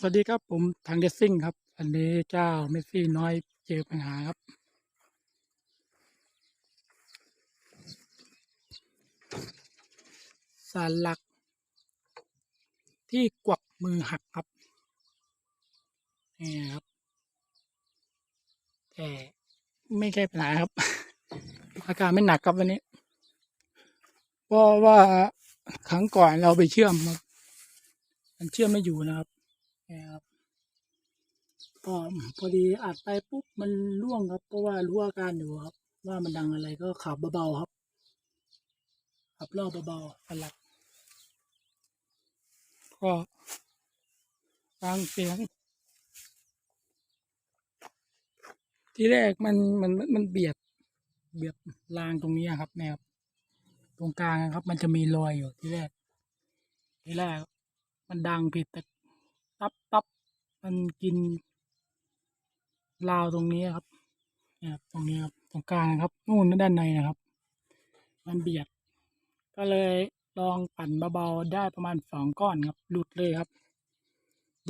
สวัสดีครับผมทางเดซซิ่งครับ อันนี้เจ้าเมสซี่น้อยเจอปัญหาครับ สารหลัก ที่กวักมือหักครับ นี่ครับ แต่ไม่ใช่ปัญหาครับ อาการไม่หนักครับวันนี้เพราะว่าครั้งก่อนเราไปเชื่อมครับ มันเชื่อมไม่อยู่นะครับ นี่ครับก็พอดีอัดไปปุ๊บมันร่วงครับ เพราะว่ารู้อาการอยู่ครับ ว่ามันดังอะไรก็ขับเบาๆครับ ขับรอบเบาๆสลับก็ฟังเสียง ที่แรกมันมันมันเบียด เบียดรางตรงนี้ครับเนี่ยครับตรงกลางครับ มันจะมีรอยอยู่ที่แรกที่แรกมันดังผิดแต่ ตับตับมันกินราวตรงนี้ครับเนี่ยครับตรงนี้ครับตรงกลางครับนู่นด้านในนะครับ มันเบียด ก็เลยลองปั่นเบาๆได้ประมาณสองก้อนครับ หลุดเลยครับ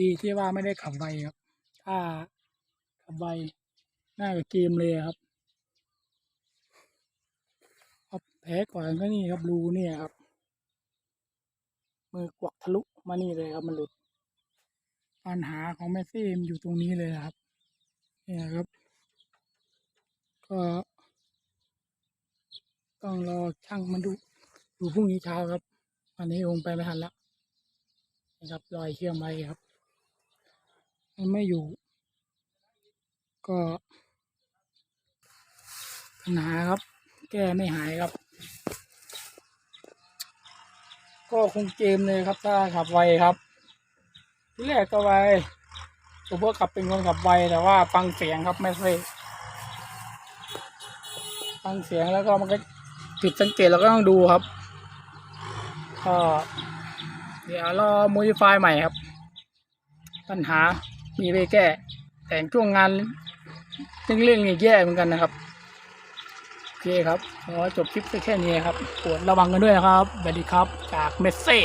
ดีที่ว่าไม่ได้ขับไวครับ ถ้าขับไวน่าจะเกมเลยครับครับแผลก่อนก็นี่ครับรูเนี่ยครับมือกวักทะลุมานี่เลยครับมันหลุด ปัญหาของแมสซี่มอยู่ตรงนี้เลยนะครับ เนี่ยครับ ก็ต้องรอช่างมันดูดูพรุ่งนี้เช้าครับวันนี้คงไปไม่ทันแล้วนะครับรอยเชื่อมไว้ครับมันไม่อยู่ ก็ปัญหาครับ แก้ไม่หายครับ ก็คงเกมเลยครับถ้าขับไวครับ ที่แรกก็ไวผมว่าขับเป็นคนขับไวแต่ว่า ฟังเสียงครับไม่ใช่ฟังเสียงแล้วก็มันก็ผิดสังเกตเราก็ต้องดูครับก็เดี๋ยวรอโมดิฟายใหม่ครับ ปัญหามีไปแก้ แต่ช่วงงานเรื่องๆนี่แย่เหมือนกันนะครับโอเคครับขอจบคลิปไปแค่นี้ครับปวดระวังกันด้วยนะครับสวัสดีครับ จากเมสเซ่